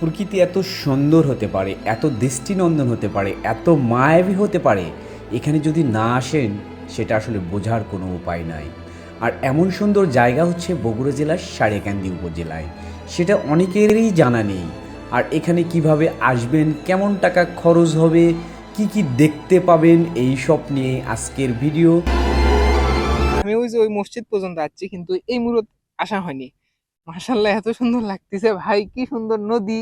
প্রকৃতি এত সুন্দর হতে পারে, এত দৃষ্টিনন্দন হতে পারে, এত মায়াবী হতে পারে, এখানে যদি না আসেন, সেটা আসলে বোঝার কোনো উপায় নাই। আর এমন সুন্দর জায়গা হচ্ছে বগুড়া জেলার সারেকান্দি উপজেলায়। সেটা অনেকেরই জানা নেই। আর এখানে কীভাবে আসবেন, কেমন টাকা খরচ হবে, কি কি দেখতে পাবেন, এই সব নিয়ে আজকের ভিডিও। আমি ওই যে ওই মসজিদ পর্যন্ত যাচ্ছি, কিন্তু এই মুহূর্ত আসা হয়নি। মার্শাল্লাহ এত সুন্দর লাগতেছে। ভাই, কি সুন্দর নদী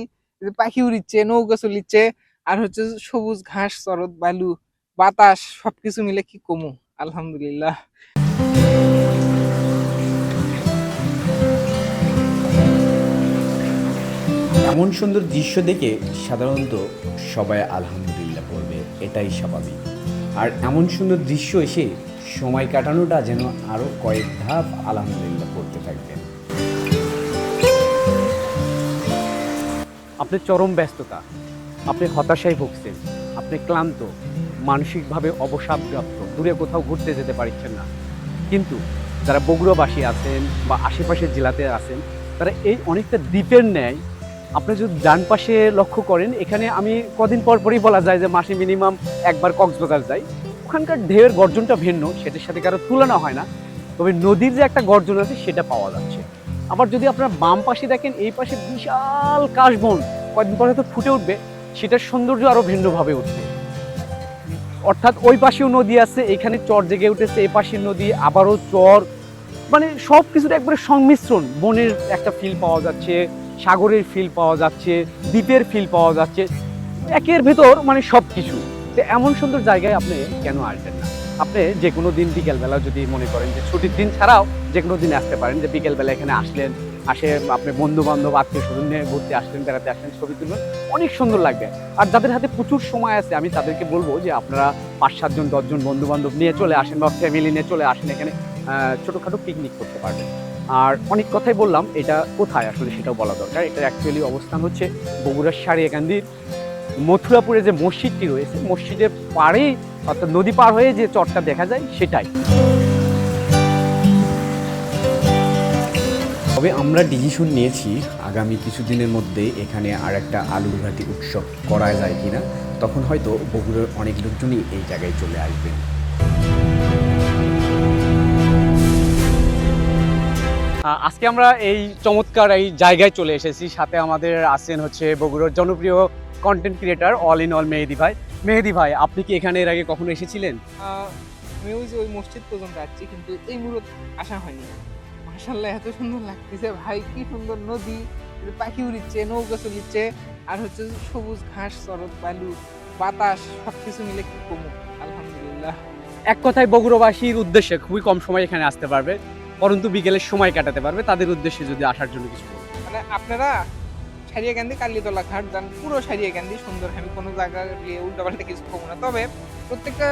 পাখি উড়িচ্ছে, নৌকা চলিচ্ছে, আর হচ্ছে সবুজ ঘাস চরত বালু, বাতাস, সবকিছু মিলে কি কমু? আলহামদুলিল্লাহ। এমন সুন্দর দৃশ্য দেখে সাধারণত সবাই আলহামদুলিল্লাহ বলবে এটাই স্বাভাবিক। আর এমন সুন্দর দৃশ্য এসে সময় কাটানোটা যেন আরও কয়েক ধাপ আলহামদুলিল্লাহ করতে থাকবেন আপনি চরম ব্যস্ততা, আপনি হতাশায় ভুগছেন, আপনি ক্লান্ত, মানসিকভাবে অবসাদপ্রাপ্ত দূরে কোথাও ঘুরতে যেতে পারছেন না। কিন্তু যারা বগুড়াবাসী আছেন বা আশেপাশের জেলাতে আছেন, তারা এই অনেকটা দ্বীপের ন্যায়, আপনি যদি ডান পাশে লক্ষ্য করেন, এখানে আমি কদিন পর পরই বলা যায় যে মাসে মিনিমাম একবার কক্সবাজার যাই। ওখানকার ঢেউয়ের গর্জনটা ভিন্ন, সেটার সাথে কারও তুলনা হয় না। তবে নদীর যে একটা গর্জন আছে, সেটা পাওয়া যাচ্ছে। আবার যদি আপনার বাম পাশে দেখেন, এই পাশে বিশাল কাশবন। কয়েকদিন পরে তো ফুটে উঠবে, সেটার সৌন্দর্য আরও ভিন্নভাবে উঠবে। অর্থাৎ ওই পাশেও নদী আছে, এখানে চর জেগে উঠেছে এই পাশের নদী, আবারও চর। মানে সব কিছুর একবারে সংমিশ্রণ। বনের একটা ফিল পাওয়া যাচ্ছে, সাগরের ফিল পাওয়া যাচ্ছে, দ্বীপের ফিল পাওয়া যাচ্ছে। একের ভেতর মানে সব কিছু তো এমন সুন্দর জায়গায় আপনি কেন আসবেন না? আপনি যে কোনো দিন বিকেলবেলা যদি মনে করেন যে ছুটির দিন ছাড়াও যে কোনো দিন আসতে পারেন, যে বিকেলবেলা এখানে আসলেন, আসে আপনি বন্ধু বান্ধব আত্মীয় স্বজন নিয়ে ঘুরতে আসলেন, বেড়াতে আসলেন, ছবি তুলবেন অনেক সুন্দর লাগবে। আর যাদের হাতে প্রচুর সময় আছে, আমি তাদেরকে বলব যে আপনারা পাঁচ সাতজন দশজন বন্ধু বান্ধব নিয়ে চলে আসেন বা ফ্যামিলি নিয়ে চলে আসেন এখানে ছোটোখাটো পিকনিক করতে পারবেন। আর অনেক কথাই বললাম, এটা কোথায় আসলে সেটাও বলা দরকার। এটা অ্যাকচুয়ালি অবস্থান হচ্ছে বগুড়ার সারিয়াকান্দির মথুরাপুরে যে মসজিদটি রয়েছে, মসজিদের পাড়েই অর্থাৎ নদী পার হয়ে যে চরটা দেখা যায় সেটাই। তবে আমরা ডিসিশন নিয়েছি আগামী কিছুদিনের মধ্যে এখানে আর একটা আলুর ঘাটি উৎসব করা যায় কিনা তখন হয়তো বগুড়ার অনেক লোকজনই এই জায়গায় চলে আসবেন আজকে আমরা এই চমৎকার এই জায়গায় চলে এসেছি। সাথে আমাদের আছেন হচ্ছে বগুড়ার জনপ্রিয় content creator all in all Mehedi ভাই। মেহেদি ভাই আপনি কি এখানে এর আগে কখনো এসেছিলেন? আমি ওই যে ওই মসজিদ পর্যন্ত যাচ্ছি কিন্তু এই মুহূর্ত আসা হয়নি। মার্শাল্লাহ এত সুন্দর লাগতেছে ভাই কি সুন্দর নদী পাখি উড়িচ্ছে নৌকা চলিচ্ছে আর হচ্ছে সবুজ ঘাস চরত বালু বাতাস সবকিছু মিলে কি কমু? আলহামদুলিল্লাহ। এক কথায় বগুড়াবাসীর উদ্দেশ্যে খুবই কম সময় এখানে আসতে পারবে পরন্তু বিকেলের সময় কাটাতে পারবে তাদের উদ্দেশ্যে যদি আসার জন্য কিছু মানে আপনারা সারিয়াকান্দি কালীতলা ঘাট যান পুরো সারিয়াকান্দি সুন্দর আমি কোনো জায়গা গিয়ে উল্টাপাল্টা কিছু কমু না। তবে প্রত্যেকটা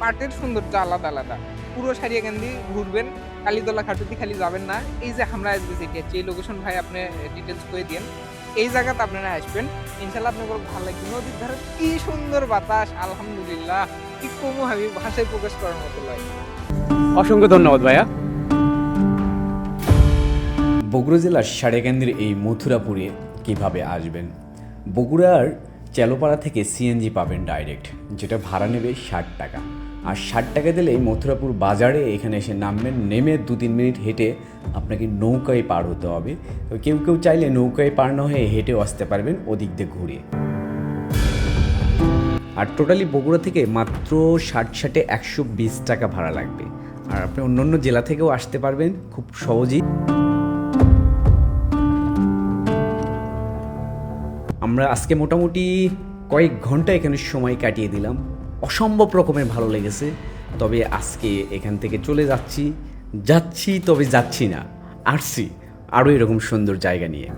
পার্টের সৌন্দর্য আলাদা আলাদা। পুরো সারিয়াকান্দি ঘুরবেন কালীতলা ঘাট অব্দি খালি যাবেন না। এই যে আমরা আজকে যেটি আছি এই লোকেশন ভাই আপনি ডিটেলস করে দিন এই জায়গাতে আপনারা আসবেন। ইনশাল্লাহ আপনার ভালো লাগবে। নদীর ধারে কি সুন্দর বাতাস আলহামদুলিল্লাহ। কি কমু আমি ভাষায় প্রকাশ করার মতো লাগে অসংখ্য ধন্যবাদ ভাইয়া। বগুড়া জেলার সারেকান্দির এই মথুরাপুরে কীভাবে আসবেন? বগুড়ার চেলোপাড়া থেকে সিএনজি পাবেন ডাইরেক্ট যেটা ভাড়া নেবে ষাট টাকা। আর ষাট টাকা দিলেই মথুরাপুর বাজারে এখানে এসে নামবেন, নেমে দু তিন মিনিট হেঁটে আপনাকে নৌকায় পার হতে হবে। তো কেউ কেউ চাইলে নৌকায় পার না হয়ে হেঁটেও আসতে পারবেন ওদিক দিয়ে ঘুরে। আর টোটালি বগুড়া থেকে মাত্র ষাট ষাটে একশো বিশ টাকা ভাড়া লাগবে। আর আপনি অন্য অন্য জেলা থেকেও আসতে পারবেন খুব সহজেই। আমরা আজকে মোটামুটি কয়েক ঘণ্টা এখানে সময় কাটিয়ে দিলাম। অসম্ভব রকমের ভালো লেগেছে। তবে আজকে এখান থেকে চলে যাচ্ছি। যাচ্ছি তবে যাচ্ছি না। আসছি। আরও এরকম সুন্দর জায়গা নিয়ে।